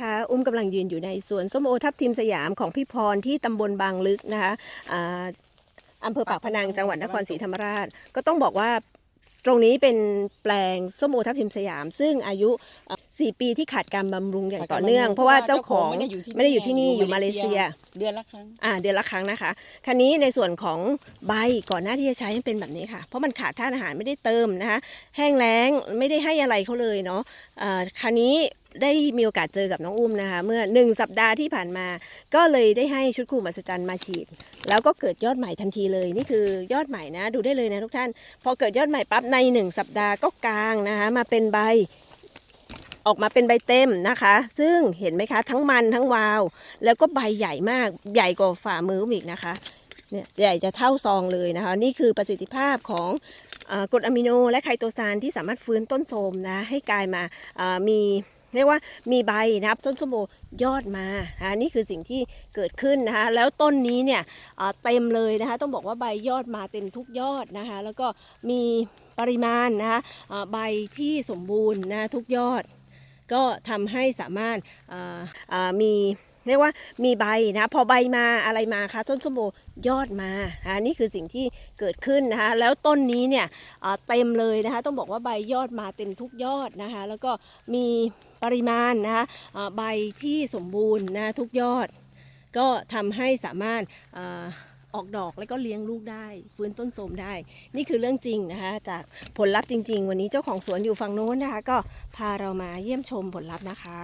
ค่ะอุ้มกำลังยืนอยู่ในสวนส้มโอทับทิมสยามของพี่พรที่ตำบลบางลึกนะคะอ่าอำเภอปากพนังจังหวัดนครศรีธรรมราช ก็ต้องบอกว่าตรงนี้เป็นแปลงส้มโอทับทิมสยาม ซึ่งอายุเอ่อ4ปีที่ขาดการบำรุงอย่างต่อเนื่อง เพราะว่าเจ้าของไม่ได้อยู่ที่นี่อยู่มาเลเซีย เดือนละครั้งอ่าเดือนละครั้งนะคะคันนี้ในส่วนของใบก่อนหน้าที่จะใช้มันเป็นแบบนี้ค่ะ เพราะมันขาดธาตุอาหารไม่ได้เติมนะคะแห้งแล้งไม่ได้ให้อะไรเขาเลยเนาะอ่าคันนี้ ได้มีโอกาสเจอกับน้องอุ้มนะคะ เมื่อหนึ่งสัปดาห์ที่ผ่านมา ก็เลยได้ให้ชุดคู่มหัศจรรย์มาฉีด แล้วก็เกิดยอดใหม่ทันทีเลย นี่คือยอดใหม่นะดูได้เลยนะทุกท่าน พอเกิดยอดใหม่ปั๊บในหนึ่งสัปดาห์ก็กลางนะคะมาเป็นใบออกมาเป็นใบเต็มนะคะ ซึ่งเห็นไหมคะ ทั้งมันทั้งวาว แล้วก็ใบใหญ่มากใหญ่กว่าฝ่ามืออีกนะคะเนี่ยใหญ่จะเท่าซองเลยนะคะ นี่คือประสิทธิภาพของอกรดอะมิโนและไคโตซานที่สามารถฟื้นต้นโทมนะให้กลายมามี เรียกว่ามีใบนะครับต้นส้มโอยอดมาอันนี่คือสิ่งที่เกิดขึ้นนะคะแล้วต้นนี้เนี่ยเต็มเลยนะคะต้องบอกว่าใบยอดมาเต็มทุกยอดนะคะแล้วก็มีปริมาณนะคะใบที่สมบูรณ์นะทุกยอด ก็ทำให้สามารถมี เรียกว่ามีใบนะพอใบมาอะไรมาคะต้นส้มโอยอดมาอ่านี่คือสิ่งที่เกิดขึ้นนะคะแล้วต้นนี้เนี่ยเต็มเลยนะคะต้องบอกว่าใบยอดมาเต็มทุกยอดนะคะแล้วก็มีปริมาณนะคะใบที่สมบูรณ์นะทุกยอด ก็ทำให้สามารถออกดอกแล้วก็เลี้ยงลูกได้ฟื้นต้นโทรมได้ นี่คือเรื่องจริงนะคะ จากผลลัพธ์จริง ๆ วันนี้เจ้าของสวนอยู่ฝั่งโน้นนะคะ ก็พาเรามาเยี่ยมชมผลลัพธ์นะคะ